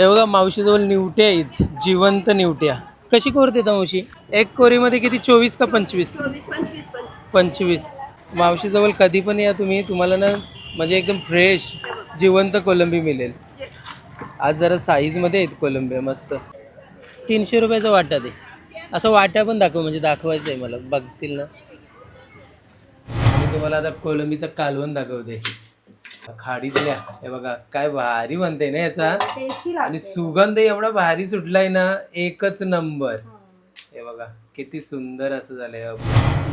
हे बघा मावशीजवळ निवट्या आहेत. जिवंत निवट्या. कशी कोर देता मावशी? एक कोरीमध्ये किती? चोवीस का पंचवीस? पंचवीस. मावशीजवळ कधी पण या तुम्ही. तुम्हाला ना म्हणजे एकदम फ्रेश जिवंत कोलंबी मिळेल. आज जरा साईजमध्ये आहेत कोलंबी मस्त. तीनशे रुपयाचा वाटा दे. असं वाट्या पण दाखव म्हणजे दाखवायचं आहे मला. बघतील ना. मी तुम्हाला आता कोलंबीचं कालवण दाखवते. खाडीतल्या हे बघा काय भारी म्हणते ना याचा. टेस्टी आणि सुगंध एवढा भारी सुटलाय ना एकच नंबर. हे. बघा किती सुंदर असं झालंय.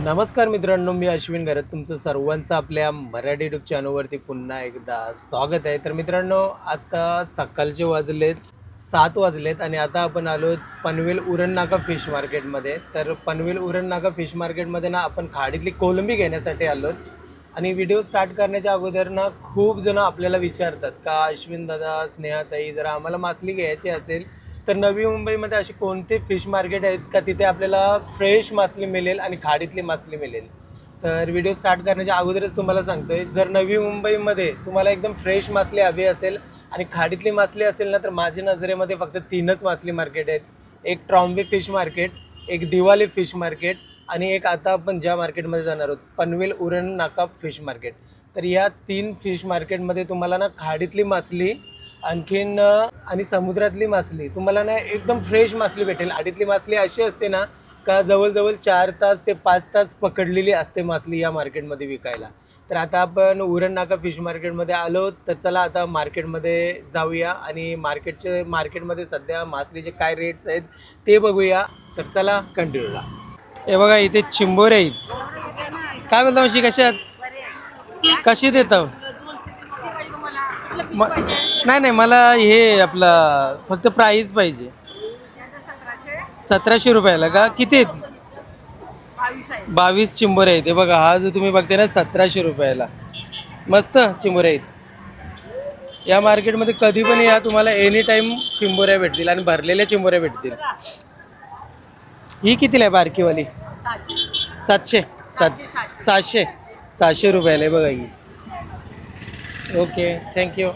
नमस्कार मित्रांनो मी अश्विन घरत. तुमचं सर्वांचं आपल्या मराठी युट्यूब चॅनलवरती पुन्हा एकदा स्वागत आहे. तर मित्रांनो आता सकाळचे वाजलेत सात वाजलेत आणि आता आपण आलो पनवेल उरण नाका फिश मार्केटमध्ये. तर पनवेल उरण नाका फिश मार्केटमध्ये ना आपण खाडीतली कोलंबी घेण्यासाठी आलो आणि व्हिडिओ स्टार्ट करण्याच्या अगोदर ना खूप जण आपल्याला विचारतात का अश्विन दादा स्नेहाताई जर आम्हाला मासली घ्यायची असेल तर नवी मुंबईमध्ये असे कोणते फिश मार्केट आहेत का तिथे आपल्याला फ्रेश मासली मिळेल आणि खाडीतली मासली मिळेल? तर व्हिडिओ स्टार्ट करण्याच्या अगोदरच तुम्हाला सांगतोय जर नवी मुंबईमध्ये तुम्हाला एकदम फ्रेश मासली हवी असेल आणि खाडीतली मासली असेल ना तर माझ्या नजरेमध्ये फक्त तीनच मासली मार्केट आहेत. एक ट्रॉम्बे फिश मार्केट एक दिवाली फिश मार्केट आणि एक आता आपण ज्या मार्केटमध्ये जाणार आहोत पनवेल उरण नाका फिश मार्केट. तर या तीन फिश मार्केटमध्ये तुम्हाला ना खाडीतली मासली आणखीन आणि समुद्रातली मासली तुम्हाला ना एकदम फ्रेश मासली भेटेल. खाडीतली मासली अशी असते ना का जवळजवळ चार तास ते पाच तास पकडलेली असते मासली या मार्केटमध्ये विकायला. तर आता आपण उरण नाका फिश मार्केटमध्ये आलो तर चला आता मार्केटमध्ये जाऊया आणि मार्केटचे मार्केटमध्ये सध्या मासलीचे काय रेट्स आहेत ते बघूया. तर चला कंटिन्यूला हे बघा इथे चिंबोरे आहेत. काय बोलता मावशी कशात कशी देता नाही नाही मला हे आपला फक्त प्राईस पाहिजे. सतराशे रुपयाला का? किती आहेत? बावीस चिंबोरे आहेत. हे बघा हा जो तुम्ही बघते ना सतराशे रुपयाला. मस्त चिंबोरे आहेत. या मार्केटमध्ये कधी पण या तुम्हाला एनी टाईम चिंबोऱ्या भेटतील आणि भरलेल्या चिंबोऱ्या भेटतील. ही कितीला आहे बारकीवाली? सातशे. सात सहाशे. सहाशे रुपयाला आहे बघा ही. ओके थँक्यू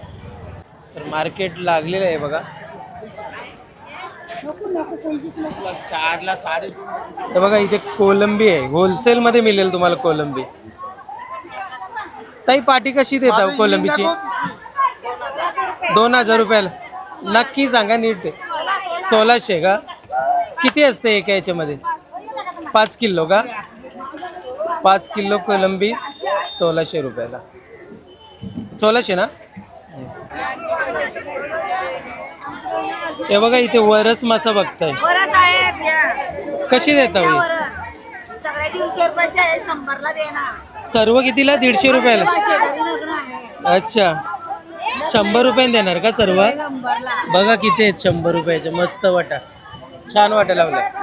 तर मार्केट लागलेलं आहे बघा. चारला साडे तर बघा इथे कोलंबी आहे. होलसेलमध्ये मिळेल तुम्हाला कोलंबी. ताई पाटी कशी देता कोलंबीची? दोन हजार रुपयाला. नक्की सांगा नीट. सोळाशे का? किती असते एका याच्यामध्ये? पाच किलो का? पाच किलो कोलंबी सोळाशे रुपयाला. सोळाशे ना? हे बघा इथे वरच मासा बघताय. कशी देता होई? बरं सगळे दीडशे रुपयाचे आहे शंभरला दे ना. सर्व कितीला? दीडशे रुपयाला? अच्छा. शंभर रुपयाने देणार का सर्व? बघा किती आहेत शंभर रुपयाचे. मस्त वाटा. छान वाटायला लागलं.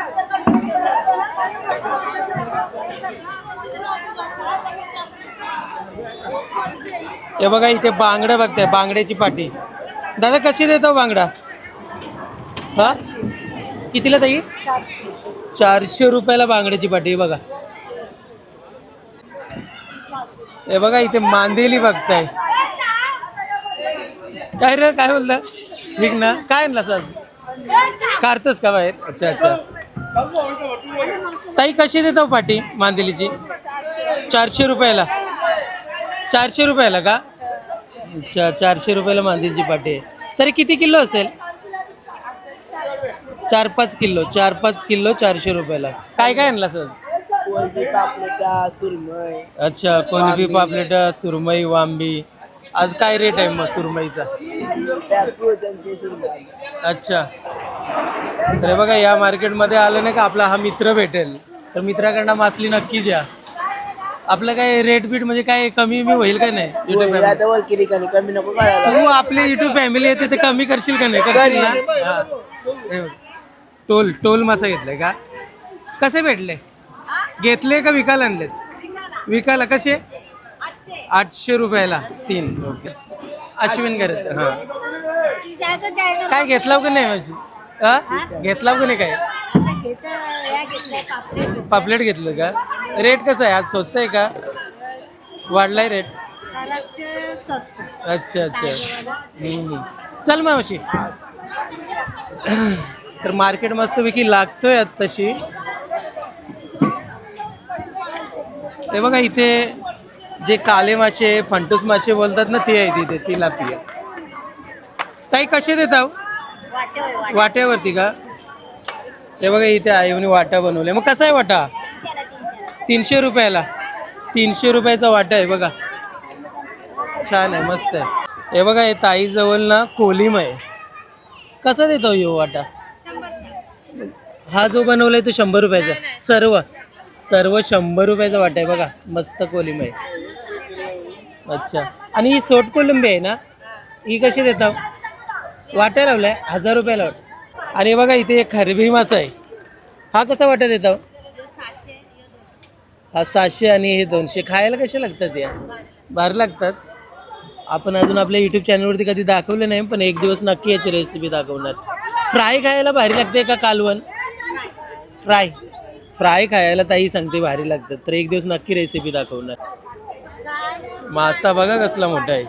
हे बघा इथे बांगडं बघताय बांगड्याची पाटी. दादा कशी देतो बांगडा? हा? कितीला ताई? चारशे रुपयाला बांगड्याची पाटी बघा. हे बघा इथे मांदेली बघताय. काय रे काय बोलता? ठीक ना काय आणला सर काढतोस का बाहेर? अच्छा अच्छा. ताई कशी देतो पाटी मांदेलीची? चारशे रुपयाला. चारशे रुपयाला का? अच्छा चारशे रुपयाला मांदेलीची पाटी आहे. तरी किती किलो असेल? चार पाच किलो चार पाच किलो चारशे रुपयाला. काय काय आणला सर? अच्छा कोलबी पापलेटा सुरमई वांबी. आज काय रेट आहे मग सुरमईचा? अच्छा. तर बघा या मार्केटमध्ये आलं नाही का? आपला हा मित्र भेटेल. तर मित्राकडनं मासली नक्कीच या. आपलं काय रेट बीट म्हणजे काय कमी मी होईल का नाही? युट्यूब फॅमिली आता ओळखी ठिकाणी कमी नको करायला तू आपली युट्यूब फॅमिली येते ते कमी करशील का नाही? करशील ना? हा. हे बघ. टोल टोल मासा घेतलाय का? कसे भेटले? घेतले का विकायला आणलेत? विकायला. कसे? आठशे रुपयाला. तीन. ओके. अश्विन करत हा. काय घेतला का नाही माझी हा? घेतला का नाही काय? पापलेट घेतलं का? रेट कसं आहे? आज स्वस्त आहे का? वाढलाय रेट? अच्छा अच्छा. चल मावशी. तर मार्केट मस्तपैकी लागतोय आत्ताशी. ते बघा इथे जे काले मासे फंटूस मासे बोलतात ना ते आहे तिथे ती लापी ताई कसे देता वाट्यावरती का? हे बघा इथे आईवनी वाटा बनवले मग कसा आहे वाटा? तीनशे रुपयाला. तीनशे रुपयाचा वाटा आहे बघा. छान आहे मस्त आहे. हे बघा हे ताईजवळ ना कोलिम आहे. कसा देतो यो वाटा? हा जो बनवलाय तो शंभर रुपयाचा सर्व सर्व शंभर रुपयाचा वाटा आहे बघा. मस्त कोलिम आहे. अच्छा. आणि ही सोट कोलंबी आहे ना? ही कशी देता वाटा लावलाय हजार रुपयाला वाट आणि बघा इथे एक खरबी मासा आहे. हा कसा वाटत येतो? हा सातशे आणि हे दोनशे. खायला कसे लागतात या? भारी लागतात. आपण अजून आपल्या युट्यूब चॅनलवरती कधी दाखवलं नाही पण एक दिवस नक्की याची रेसिपी दाखवणार. फ्राय खायला भारी लागते का कालवण? फ्राय फ्राय खायला ताई सांगते भारी लागतात. तर एक दिवस नक्की रेसिपी दाखवणार. मासा बघा कसला मोठा आहे.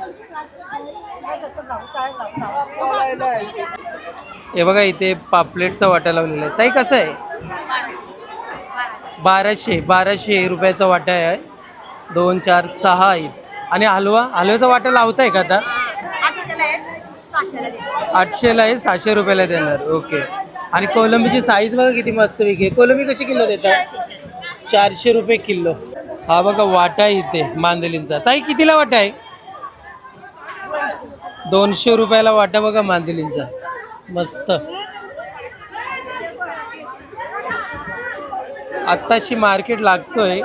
हे बघा इथे पापलेटचा वाटा लावलेला आहे. ताई कसं आहे? बाराशे बाराशे रुपयाचा वाटा आहे. दोन चार सहा आहेत. आणि हलवा? हलव्याचा वाटा लावताय का आता? आठशेला आहे, सहाशे रुपयाला देणार. ओके. आणि कोलंबीची साईज बघा किती मस्त आहे. कोलंबी कशी किलो देतात? चारशे रुपये किलो. हा बघा वाटा आहे इथे मांदलींचा. ताई कितीला वाटा आहे? दोनशे रुपयाला वाटा बघा मांदिलींचा. मस्त. आत्ताशी मार्केट लागतोय.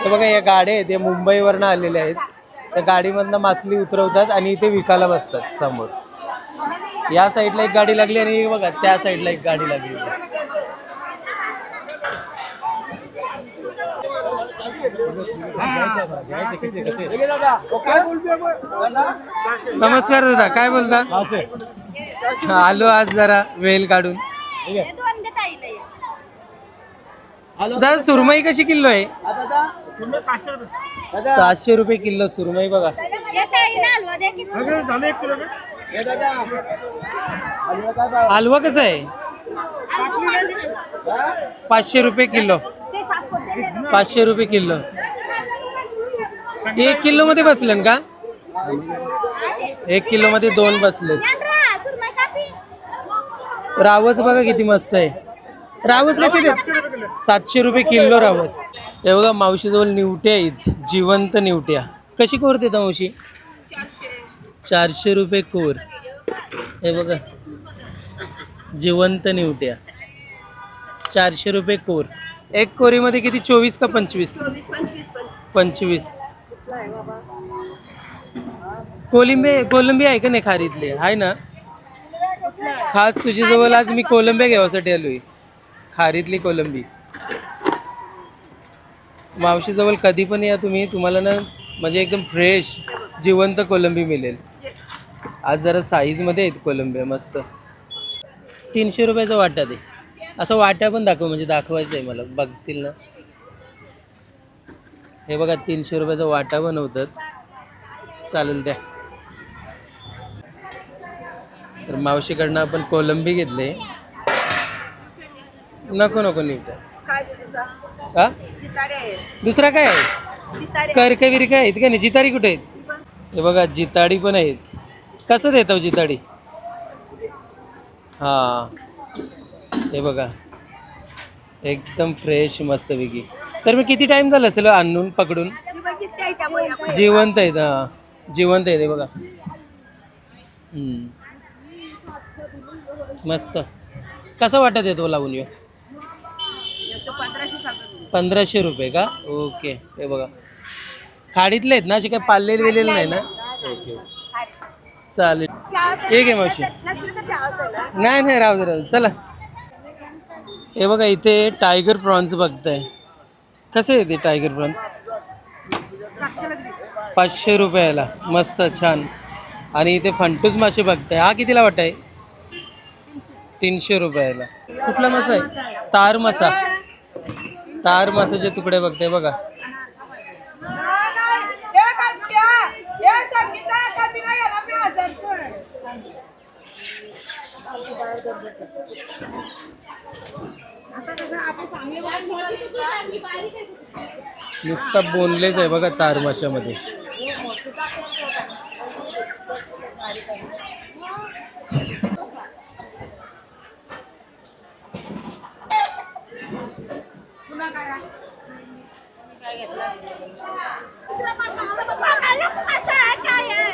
हे बघा या गाड्या आहेत या मुंबईवरनं आलेल्या आहेत. त्या गाडीमधनं मासली उतरवतात आणि इथे विकायला बसतात समोर. या साईडला एक गाडी लागली आणि बघा त्या साईडला एक गाडी लागली. नमस्कार दादा काय बोलता? आलो आज जरा वेल काढून. हे. दादा सुरमई कशी किलो आहे? सातशे रुपये. किलो सुरमई बघा. हलवा कसा आहे? पाचशे. रुपये किलो. पाचशे रुपये किलो. एक किलो मध्ये बसले का? एक किलो मध्ये दोन बसले रावस बघा किती मस्त आहे. रावस कशी देत? सातशे रुपये किलो रावस. हे बघा मावशीजवळ निवट्या आहेत. जिवंत निवट्या. कशी कोर देता मावशी? चारशे रुपये कोर. हे बघा. जिवंत निवट्या. चारशे रुपये कोर. एक कोरीमध्ये किती? चोवीस का पंचवीस? पंचवीस. कोलिंबे कोलंबी आहे का नाही खारीतले? आहे ना? खास तुझ्याजवळ आज मी कोलंबी घ्यावासाठी आलोय. खारीतली कोलंबी. मावशीजवळ कधी पण या तुम्ही. तुम्हाला ना म्हणजे एकदम फ्रेश जिवंत कोलंबी मिळेल. आज जरा साईजमध्ये आहेत कोलंबी मस्त. तीनशे रुपयाचा वाटा दे. असं वाट्या पण दाखव म्हणजे दाखवायचं आहे मला. बघतील ना. हे बघा तीनशे रुपयाचा वाटा बनवतात. चालेल द्या. तर मावशीकडनं आपण कोलंबी घेतले. नको नको नीट. हा दुसरा? काय आहे? करके विरके आहेत का नाही? जितारी कुठे आहेत? हे बघा जिताडी पण आहेत. कसं देतो जिताडी? हा. हे बघा. एकदम फ्रेश मस्तपैकी. तर मी किती टाइम झाला असेल आणून पकडून? जिवंत आहेत हा. जिवंत आहेत हे बघा. हम्म. मस्त. कसा वाटत येतो लावून येऊ पंधराशे रुपये का? ओके. हे बघा. खाडीतले आहेत ना असे काही पाळलेले विलेले नाही ना? ओके. चालेल. ठीक आहे मावशी. नाही नाही राहू दे राहू दे. चला. हे बघा इथे टायगर प्रॉन्स बघताय. कसे येते टायगर प्रॉन्स पाचशे रुपयाला. मस्त छान. आणि इथे फंटूज मासे बघताय. हा कितीला वाटाय? तीनशे रुपयाला. कुठला मासा आहे? तार मासा. तार मासाचे तुकडे बघताय बघा. नुसता बोनलेच आहे बघा तार माशामध्ये.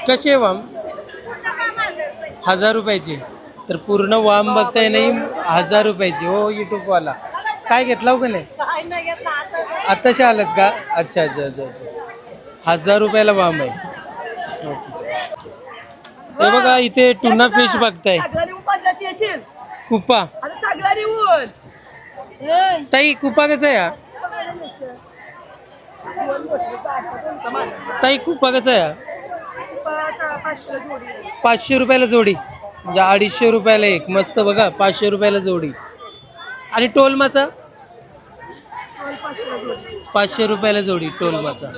कसे आहे वाम? हजार रुपयाची. तर पूर्ण वाम बघताय नाही हजार रुपयाची. हो युट्यूबवाला काय घेतला हो का नाही? आत्ताशी आलात का? अच्छा अच्छा अच्छा अच्छा. हजार रुपयाला वाम आहे. हे बघा इथे टुना फिश बघताय. कुपा. ताई कुपा कसा आहे हा? ताई कुपा कसा आहे? पाचशे रुपयाला जोडी. म्हणजे अडीचशे रुपयाला एक. मस्त बघा पाचशे रुपयाला जोडी. आणि टोल मासा? पाचशे रुपयाला जोडी. टोल मासा.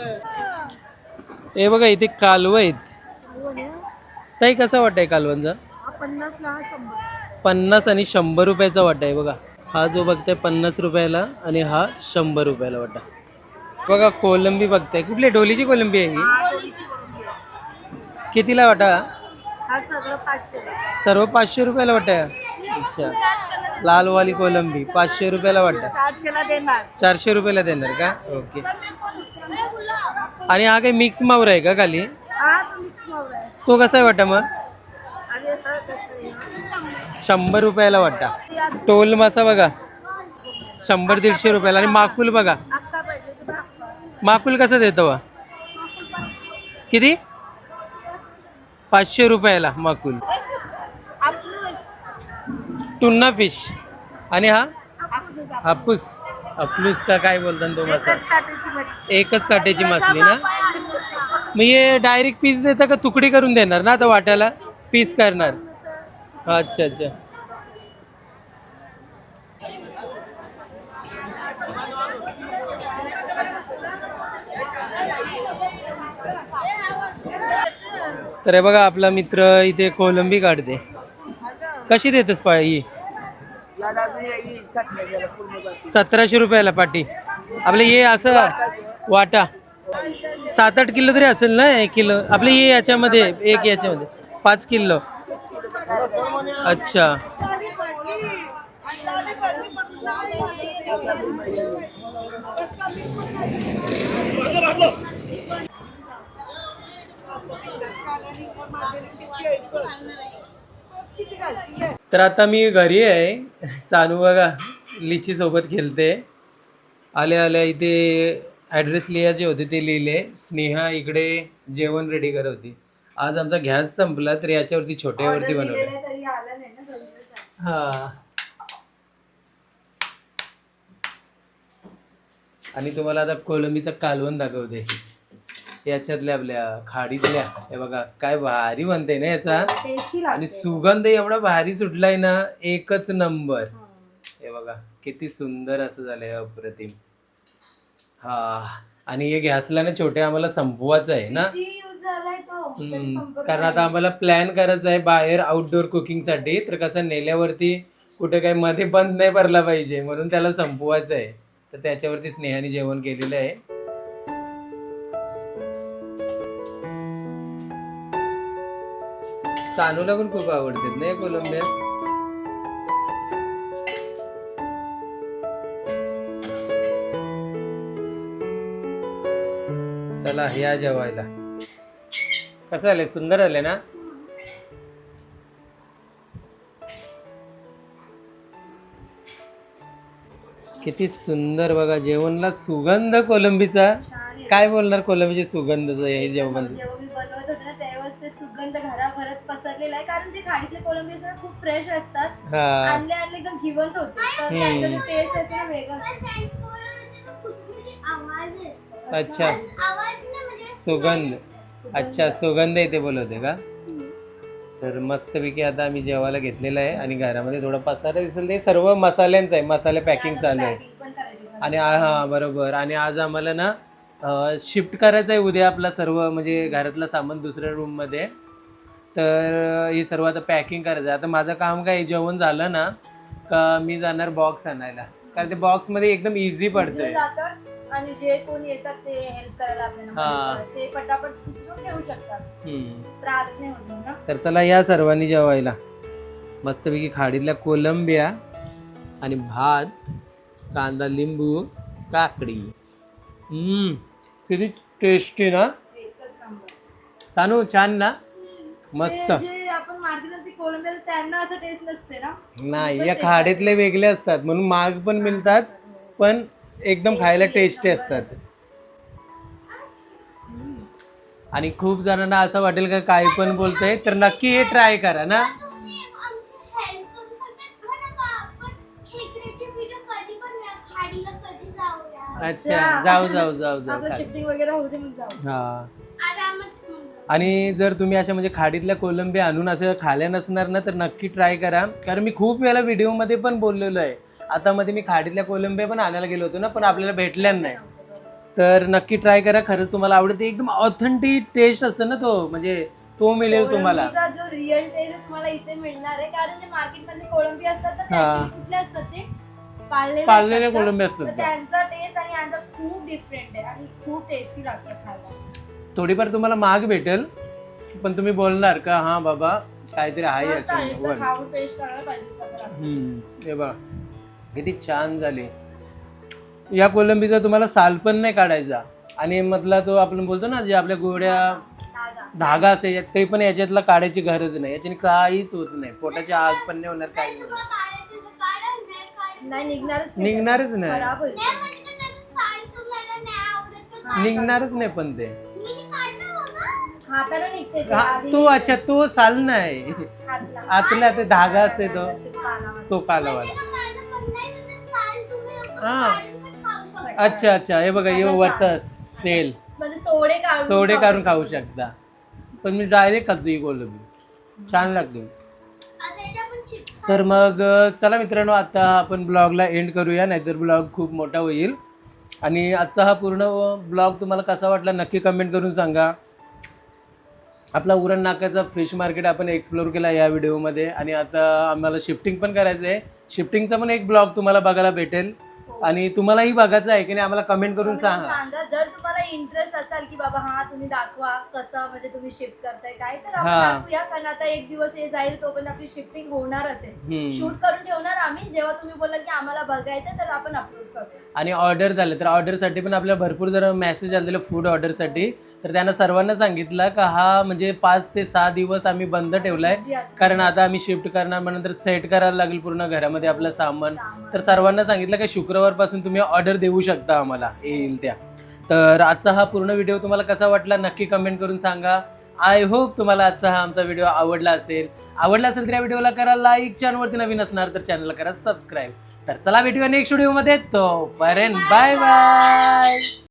हे बघा इथे कालव आहेत. ताई कसा वाटाय कालवांचा? पन्नास आणि शंभर रुपयाचा वाटा आहे बघा. हा जो बघताय पन्नास रुपयाला आणि हा शंभर रुपयाला वाटा बघा कोलंबी बघताय. कुठली डोलीची कोलंबी आहे ही? कितीला वाटा? सर्व पाचशे. रुपयाला वाटा आहे अच्छा. लालवाली कोलंबी पाचशे रुपयाला वाटा चारशेला देणार. चारशे रुपयाला देणार का? ओके. आणि हा काही मिक्स मावर आहे का खाली? हा तो मिक्स मावळा आहे. तो कसा आहे वाटा मग? आणि कसा आहे? शंभर रुपयाला वाटा टोल मासा बघा. शंभर दीडशे रुपयाला. आणि माकुल बघा. आत्ता पाहिजे तुला आत्ता. माकुल कसं देतो वा किती? पाचशे रुपयाला माकुल. टुन्ना फिश. आणि हा? हापूस. हापूस का काय बोलतात तो मासा? काटायची मच्छी. एकच काट्याची मासली ना? मग हे डायरेक्ट पीस देता का तुकडी करून देणार ना आता वाट्याला? पीस करणार. अच्छा अच्छा. तर हे बघा आपला मित्र इथे कोलंबी काढते. कशी देतेस पाळी ही? सतराशे रुपयाला पाटी. आपलं हे असं वाटा. सात आठ किलो तरी असेल ना एक किलो? आपलं हे याच्यामध्ये एक याच्यामध्ये. पाच किलो. अच्छा. तर आता मी घरी आहे. सानू बघा लिची सोबत खेळते. आल्या आल्या इथे ॲड्रेस लिहायचे होते ते लिहिले. स्नेहा इकडे जेवण रेडी करत होती. आज आमचा गॅस संपला तर याच्यावरती छोट्यावरती बनवलं हा. आणि तुम्हाला आता कोलंबीचं कालवण दाखवते. याच्यातल्या आपल्या खाडीतल्या. हे बघा काय भारी बनते ना याचा. आणि सुगंध एवढा भारी सुटलाय ना एकच नंबर. हे. बघा किती सुंदर असं झालंय अप्रतिम. हा आणि हे गॅसला ना छोटे आम्हाला संपवायचं आहे ना. कारण आता आम्हाला प्लॅन करायचा आहे बाहेर आउटडोर कुकिंगसाठी. तर कसं नेल्यावरती कुठे काही मध्ये बंद नाही भरला पाहिजे म्हणून त्याला संपवायचं आहे. तर त्याच्यावरती स्नेहाने जेवण केलेलं आहे. सानूला पण खूप आवडतात नाही कोलंबिया? चला या जेवायला. कसं आले सुंदर आले ना? किती सुंदर बघा जेवणला सुगंध कोलंबीचा. काय बोलणार कोलंबीचे सुगंधच हे जेवण? सुगंध घराभरात पसरलेला आहे. कारण जे खाडीतले कोलंबी असतात ना, खूप फ्रेश असतात. हा. आणले आणले एकदम जिवंत होते. तर हम्म. त्यांचा टेस्ट असतो ना वेगळा असतो. अच्छा. सुगंध. अच्छा सुगंध येते बोलवते का? तर मस्तपैकी आता आम्ही जेवायला घेतलेलं आहे आणि घरामध्ये थोडं पसारा दिसेल. ते सर्व मसाल्यांचं आहे. मसाले पॅकिंग चालू आहे. Packing पण करायची आणि आ- हा बरोबर. आणि आज आम्हाला ना शिफ्ट करायचं आहे उद्या आपला सर्व म्हणजे घरातलं सामान दुसऱ्या रूममध्ये तर हे सर्व आता पॅकिंग करायचं. आहे. आता माझं काम काय आहे, जेवण झालं ना का मी जाणार बॉक्स आणायला. कारण ते बॉक्समध्ये एकदम इझी पडतंय. जातात आणि जे कोण येतात ते हेल्प करायला आपल्याला हा. मदत करतात. ते पटापट उचलून ठेवू शकतात. हम्म. त्रास नाही होतो ना तर चला या सर्वांनी जेवायला. मस्तपैकी खाडीतल्या कोलंबिया आणि भात कांदा लिंबू काकडी. हम्म, किती टेस्टी ना? एकच नंबर सानू छान ना? मस्त. ते जे आपण मार्केटमध्ये कोलंबिया त्यांना असं टेस्ट नसते ना. नाही या खाडीतले वेगळे असतात म्हणून महाग पण मिळतात पण एकदम खायला टेस्टी असतात. आणि खूप जणांना असं वाटेल का काही पण बोलतंय तर नक्की हे ट्राय करा ना. तुम्ही आमची हेल्प करू शकतात म्हणा का आपण खेकड्याचे व्हिडिओ कधी बनवूया खाडीला कधी जाऊया. अच्छा जाऊ जाऊ जाऊ जाऊ आपलं. शिफ्टिंग वगैरे होते मग जाऊ. हा. आरामात मग. आणि जर तुम्ही अशा म्हणजे खाडीतल्या कोलंबी आणून असं खाल्या नसणार ना तर नक्की ट्राय करा. कारण मी खूप वेळा व्हिडिओमध्ये पण बोललेलो आहे. आता मध्ये मी खाडीतल्या कोलंबी पण आणायला गेलो होतो ना पण आपल्याला भेटल्या नाही. तर नक्की ट्राय करा खरंच तुम्हाला आवडते एकदम ऑथेंटिक टेस्ट असतं ना तो म्हणजे तो मिळेल तुम्हाला. जो रिअल टेस्ट तुम्हाला इथे मिळणार आहे कारण जे मार्केटमध्ये कोळंबी असतात कुठले असतात ते? पाळलेले? कोळंबी असतात? त्यांचा टेस्ट आणि यांचा खूप डिफरंट आहे आणि खूप टेस्टी लागतात खायला. थोडीफार तुम्हाला महाग भेटेल पण तुम्ही बोलणार का हा बाबा काहीतरी आहे हे बघा. किती छान झाले. या कोलंबीचा तुम्हाला साल पण नाही काढायचा. आणि मधला तो आपण बोलतो ना जे आपल्या गोड्या धागा. धागा असते ते पण याच्यातला काढायची गरज नाही. याच्याने काहीच होत नाही. पोटाची आग पण नाही होणार काही नाही निघणारच नाही. निघणारच नाही. म्हणजे पण ते. होतं. हाताने निघते ते हा, आधी. तो अच्छा तो साल नाही. हातला. आतला ते धागा असते तो. पानावर. तो कालावाला म्हणजे ते साल तुम्ही असं हा. अच्छा अच्छा. हे बघा हे वरचा शेल म्हणजे सोडे काढून सोडे खाऊ काढून शकतो. खाऊ शकता. पण मी डायरेक्ट खातो ही कोलंबी छान लागते. असं तर मग अ, चला मित्रांनो आता आपण ब्लॉगला एंड करूया नाहीतर ब्लॉग खूप मोठा होईल. आणि आजचा हा पूर्ण ब्लॉग तुम्हाला कसा वाटला नक्की कमेंट करून सांगा. आपला उरण नाक्याचा फिश मार्केट आपण एक्सप्लोर केला या व्हिडिओमध्ये आणि आता आम्हाला शिफ्टिंग पण करायचं आहे शिफ्टिंगचा पण एक ब्लॉग तुम्हाला बघायला भेटेल. आणि तुम्हालाही बघायचं आहे की नाही आम्हाला कमेंट करून सांगा सांगा जर तुम्हाला इंटरेस्ट असाल की बाबा हा तुम्ही दाखवा कसं म्हणजे तुम्ही शिफ्ट करताय काय तर आपण हा. दाखवूया कारण आता एक दिवस हे जाईल तोपर्यंत आपली शिफ्टिंग होणार असेल. शूट करून ठेवणार आम्ही जेव्हा तुम्ही बोलाल की आम्हाला बघायचं तर आपण अपलोड करू आणि ऑर्डर झालं तर ऑर्डरसाठी पण आपल्याला भरपूर जर मेसेज आलेले फूड ऑर्डरसाठी तर त्यांना सर्वांना सांगितलं का हा म्हणजे पाच ते सहा दिवस आम्ही बंद ठेवलाय Busy. कारण आता आम्ही शिफ्ट करणार म्हणून सेट करायला लागेल पूर्ण घरामध्ये आपलं सामान सामान. तर सर्वांना सांगितलं की पासून तुम्ही ऑर्डर देऊ शकता आम्हाला येईल त्या. तर आजचा हा पूर्ण व्हिडिओ तुम्हाला कसा वाटला नक्की कमेंट करून सांगा. आय होप तुम्हाला आजचा हा आमचा व्हिडिओ आवडला असेल. आवडला असेल तर या व्हिडिओला करा लाईक चॅनलवरती नवीन असणार तर चॅनलला करा सबस्क्राईब तर चला भेटूया नेक्स्ट व्हिडिओमध्ये तोपर्यंत बाय बाय